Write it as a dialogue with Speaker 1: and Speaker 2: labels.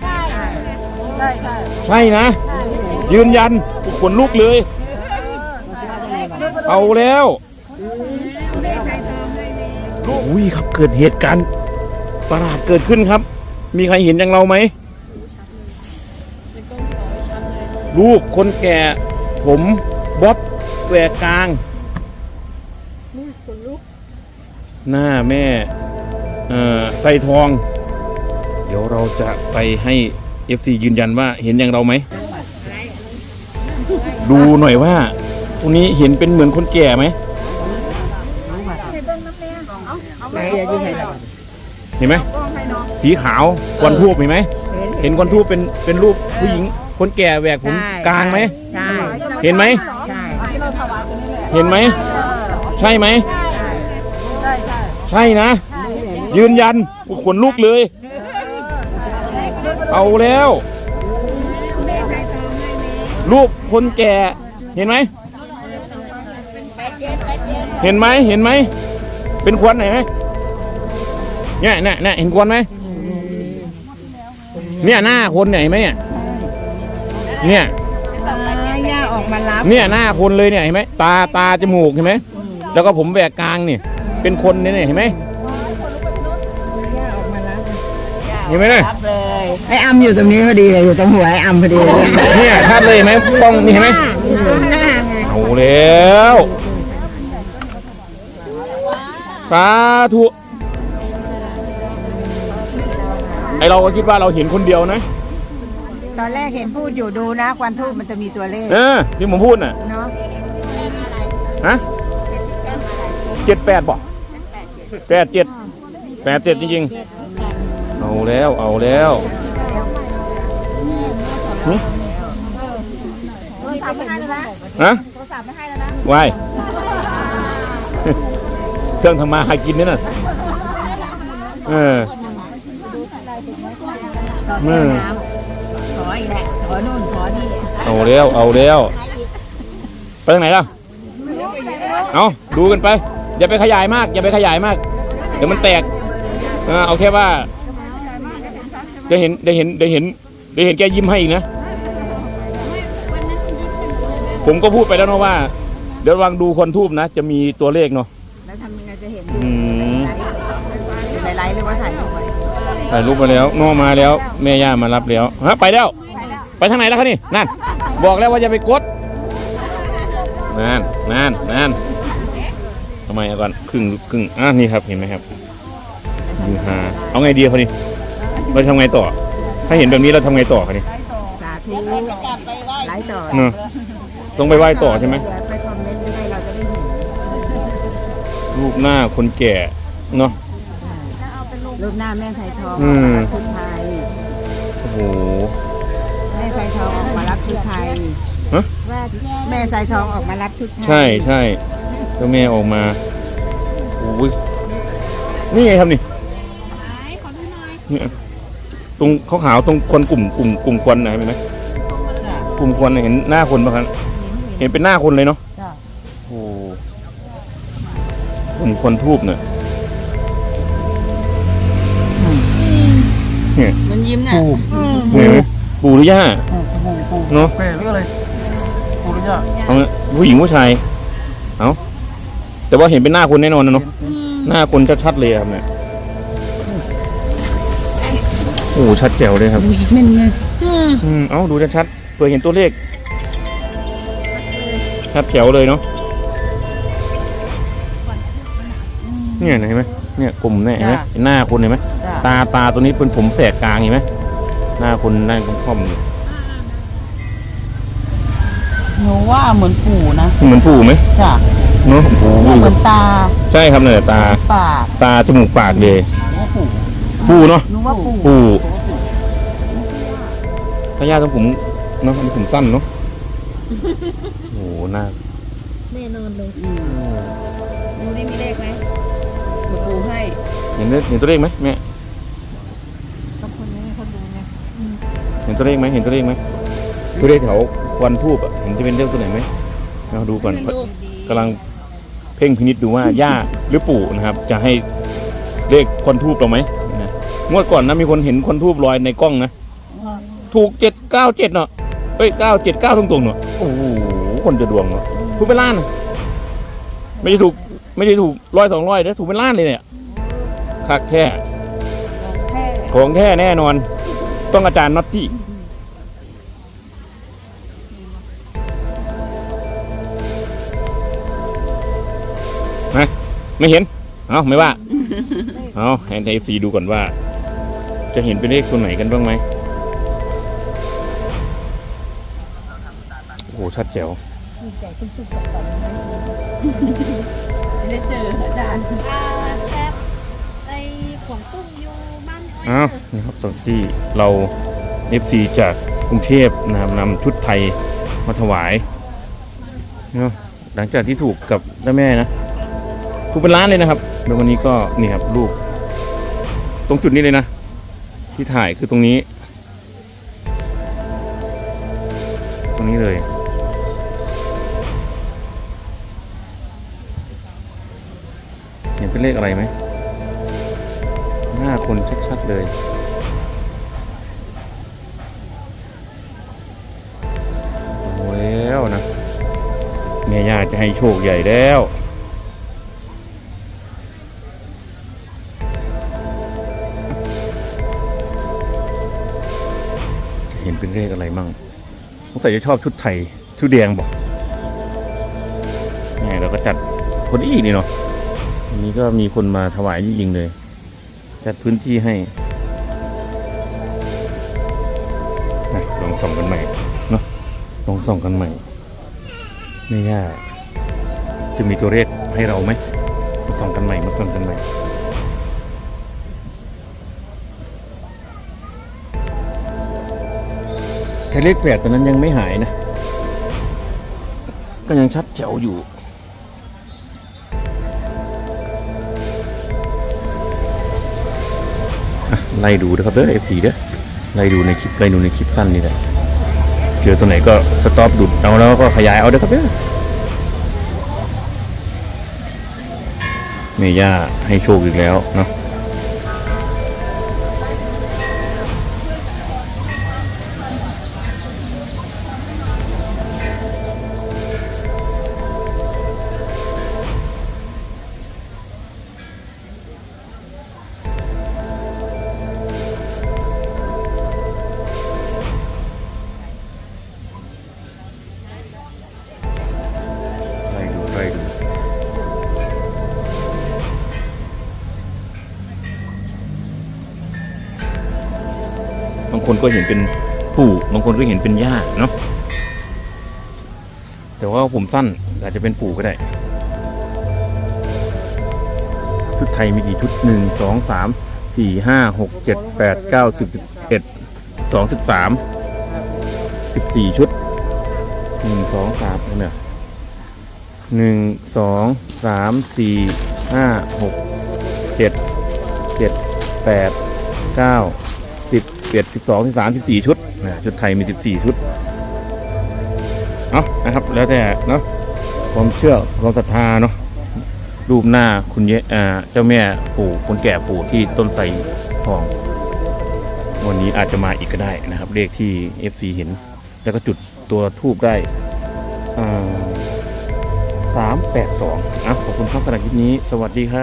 Speaker 1: ใช่ใช่ใช่
Speaker 2: ใช่นะ ยืนยันขนลุกเลย เอาแล้วอุ้ยครับเกิดเหตุการณ์ประหลาดเกิดขึ้นครับ มีใครเห็นอย่างเราไหมรูปคนแก่ ผมบ๊อบแหวกกลางหน้าแม่เอ่อไฟทองเดี๋ยวเราจะไปให้ FC ยืนยันว่าเห็นอย่างเราไหม ดูหน่อยว่าตรงนี้เห็นเป็นเหมือนคนแก่ไหมเห็นไหมสีขาวควันทูบเห็นไหม เห็นควันทูบเป็นเป็นรูปผู้หญิงคนแก่แหวกผมกลางไหม
Speaker 3: ใช่
Speaker 2: เห็นไหม
Speaker 3: ใช่
Speaker 2: เห็นไหม ใช่ไหม
Speaker 1: ใช่ใช่
Speaker 2: ใช่นะ ยืนยันขนลุกเลย เอาแล้ว รูปคนแก่เห็นไหม เห็นไหมเห็นไหม เป็นควันไหนไหมเนี่ยเนี่ยเนี่ยเห็นควันไหมเนี่ยหน้าคนไหนไหมเนี่ยเนี่ย
Speaker 3: ย่าออกมารับ
Speaker 2: เนี่ยหน้าคนเลยเนี่ยเห็นไหมตาตาจมูกเห็นไหมแล้วก็ผมแหวกกลางเนี่ยเป็นคนเนี่ยเห็นไหม เห็นไหมเนี่ย
Speaker 3: รับเลยไอ้อำอยู่ตรงนี้พอดีเลยอยู่ตรงหัวไอ้อำพอดีเลย
Speaker 2: เนี่ยชัดเลยเห็นไหมป้องนี่เห็นไหม
Speaker 3: หน้าไง
Speaker 2: เอาแล้วสาธุไอเราก็คิดว่าเราเห็นคนเดียวนะ
Speaker 3: ตอนแรกเห็นพูดอยู่ดูนะควันทูบมันจะมีตัวเลข
Speaker 2: เออที่ผมพูดน่ะ
Speaker 3: เนาะ
Speaker 2: ฮะเจ็ดแปดบ่แปดเจ็ดแปดเจ็ดจริงๆ เอาแล้วเอาแล้วหึ
Speaker 1: โทรศัพท์ไม่ให้แล้วนะ
Speaker 2: ฮะ
Speaker 1: โทรศัพท์ไม่ให้แล้วนะ
Speaker 2: วาย เครื่องทำมาหากินนี่น่ะเออ
Speaker 3: ขอแม่น้ำขออีกแหละขอนู่นขอนี่
Speaker 2: เอาแล้วเอาแล้วไปทางไหนล่ะเอาดูกันไป อย่าไปขยายมาก อย่าไปขยายมาก เดี๋ยวมันแตกเออเอาแค่ว่า ได้เห็นได้เห็นได้เห็นได้เห็นแกยิ้มให้อีกนะ ผมก็พูดไปแล้วเนาะว่า เดี๋ยวระวังดูคนทูบนะ จะมีตัวเลขเนาะ
Speaker 3: แล้วทำยังไงจะเห็น
Speaker 2: อืม
Speaker 3: ในไลฟ์หรือว่าถ่ายรูปไว้
Speaker 2: ถ่ายรูปมาแล้วนอมาแล้ว แม่ย่ามารับแล้วฮะไปแล้ว ไปทางไหนแล้วคะนี่นั่น บอกแล้วว่าอย่าไปกดนั่นนั่นนั่นทำไมเอาก่อนครึ่งครึ่งอะนี่ครับเห็นไหมครับดูฮาเอาไงดีเขานี่ เราทำไงต่อ ถ้าเห็นแบบนี้เราทำไงต่อคะนี่
Speaker 3: สาธุไลฟ์ต่อ
Speaker 2: เนาะต้องไปไหว้ต่อใช่ไหม
Speaker 3: เดี๋ยวไปคอมเมนต์ให้เราจะได้เห็น
Speaker 2: รูปหน้าคนแก่เนาะ
Speaker 3: รูปหน้าแม่ไทยทอง
Speaker 2: อืม
Speaker 3: ชุดไทย
Speaker 2: โอ้โห
Speaker 3: แม่ไทยทองออกมารับชุดไทย
Speaker 2: ฮะ
Speaker 3: แม่ไทยทองออกมารับชุดไทย
Speaker 2: ใช่ใช่เจ้าแม่ออกมาโอ้ยนี่ไงครับนี่เนี่ย ตรงขาวๆตรงควันกลุ่มกลุ่มกลุ่มควันนะเห็นไหม
Speaker 3: จ้ะ
Speaker 2: กลุ่มควันน่ะเห็นหน้าคนปะครับเห็นเป็นหน้าคนเลยเนาะ
Speaker 3: จ้ะ
Speaker 2: โอ้กลุ่มควันทูบเนี่ยเนี่ย
Speaker 3: มันยิ้มน่ะ
Speaker 2: เห็นไหมปู่หรือย่าเนาะ
Speaker 1: เปรตหรืออะไรกูรู้จัก
Speaker 2: เอาผู้หญิงผู้ชายเอาแต่ว่าเห็นเป็นหน้าคนแน่นอนนะเนาะหน้าคนชัดๆเลยครับเนี่ย โอ้ชัดแจ๋วเลยครับ
Speaker 3: อีกนิดนึง
Speaker 2: อืมเอาดูชัดๆเผื่อเห็นตัวเลข ชัดแจ๋วเลยเนาะเนี่ยเห็นไหมเนี่ยกลุ่มเนี่ยเห็นไหมเห็นหน้าคนเห็นไหม
Speaker 3: จ้ะ
Speaker 2: ตาตาตัวนี้เป็นผมแสกกลางเห็นไหมหน้าคนนั่งค่อมๆอยู่
Speaker 3: หนูว่าเหมือนปู่นะ
Speaker 2: เหมือนปู่ไหม
Speaker 3: จ้ะ
Speaker 2: เนาะโอ้โห
Speaker 3: เหมือนตา
Speaker 2: ใช่ครับเนี่ยตา
Speaker 3: ปาก
Speaker 2: ตาจมูกปากเลย ปู่เนาะ
Speaker 3: หนูว่าปู่
Speaker 2: ปู่ถ้าญาติของผมเนาะอันนี้ผมสั้นเนาะโอ้โหหน้า
Speaker 1: แน่นอนเลย
Speaker 3: หนูนี่มีเลขไหมหนูปู่ให้
Speaker 2: เห็นเลขเห็นตัวเลขไหมแม่
Speaker 3: ก็คนนี้เขาดูไง
Speaker 2: เห็นตัวเลขไหมเห็นตัวเลขไหมตัวเลขแถวควันทูบอะเห็นจะเป็นเลขตัวไหนไหมเราดูก่อนกำลังเพ่งพินิจดูว่าย่าหรือปู่นะครับ จะให้เลขควันทูบเราไหมนะ งวดก่อนนะมีคนเห็นควันทูบลอยในกล้องนะ ถูกเจ็ดเก้าเจ็ดเนาะเอ้ยเก้าเจ็ดเก้าตรงๆเนาะโอ้โหคนจะดวงเนาะถูกเป็นล้านอะไม่ได้ถูกไม่ได้ถูกร้อยสองร้อยนะถูกเป็นล้านเลยเนี่ยคักแค่ของแท้แน่นอน ต้องอาจารย์น็อตตี้นะไม่เห็น เอาไม่ว่า เอาให้ไอซีดูก่อนว่า จะเห็นเป็นเลขตัวไหนกันบ้างไหมโอ้โหชัดแจ๋ว
Speaker 3: ได้เจออาจารย์
Speaker 1: อ่าแซ่บไอ้ของตุ้มอยู่บ้านอ้อย
Speaker 2: อ้าวนะครับตอนที่เรา FC จากกรุงเทพนะครับนำชุดไทยมาถวายเนาะหลังจากที่ถูกกับเจ้าแม่นะถูกเป็นล้านเลยนะครับแล้ววันนี้ก็นี่ครับรูปตรงจุดนี้เลยนะ ที่ถ่ายคือตรงนี้ ตรงนี้เลย เห็นเป็นเลขอะไรไหมหน้าคนชัดๆเลยโอ้แล้วนะแม่ย่าจะให้โชคใหญ่แล้ว เป็นเลขอะไรมั่งสงสัยจะชอบชุดไทย ชุดแดงบอกแหมเราก็จัดคนอีนี่เนาะวันนี้ก็มีคนมาถวายจริงๆเลย จัดพื้นที่ให้ลองส่องกันใหม่เนาะลองส่องกันใหม่ไม่ยากจะมีตัวเลขให้เราไหมมาส่องกันใหม่มาส่องกันใหม่ แค่เลขแปดตอนนั้นยังไม่หายนะ ก็ยังชัดแจ๋วอยู่อะไล่ดูนะครับเด้อ F4 เด้อไล่ดูในคลิปไล่ดูในคลิปสั้นนี่แหละเจอตัวไหนก็สต็อปดุดเอาแล้วก็ขยายเอาเด้อครับเด้อเมย่าให้โชคอีกแล้วเนาะางคนก็เห็นเป็นปู่บางคนก็เห็นเป็นย่าเนาะแต่ว่าผมสั้นอาจจะเป็นปู่ก็ได้ชุดไทยมีกี่ชุดหนึ่งสองสามสี่ห้าหกเจ็ดแปดเก้าสิบสิบเอ็ดสองสิบสามสิบสี่ชุดหนึ่งสองสามเนี่ยหนึ่งสองสามสี่ห้าหกเจ็ดเจ็ดแปดเก้า เอ็ดสิบสองสิบสามสิบสี่ชุดนะชุดไทยมีสิบสี่ชุดเอานะครับ แล้วแต่เนาะความเชื่อความศรัทธาเนาะรูปหน้าคุณเยอ่าเจ้าแม่ปู่คนแก่ปู่ที่ต้นไทรทอง วันนี้อาจจะมาอีกก็ได้นะครับ เลขที่ FC เห็น แล้วก็จุดตัวทูบได้สามแปดสองอะขอบคุณครับสำหรับคลิปนี้ สวัสดีครับ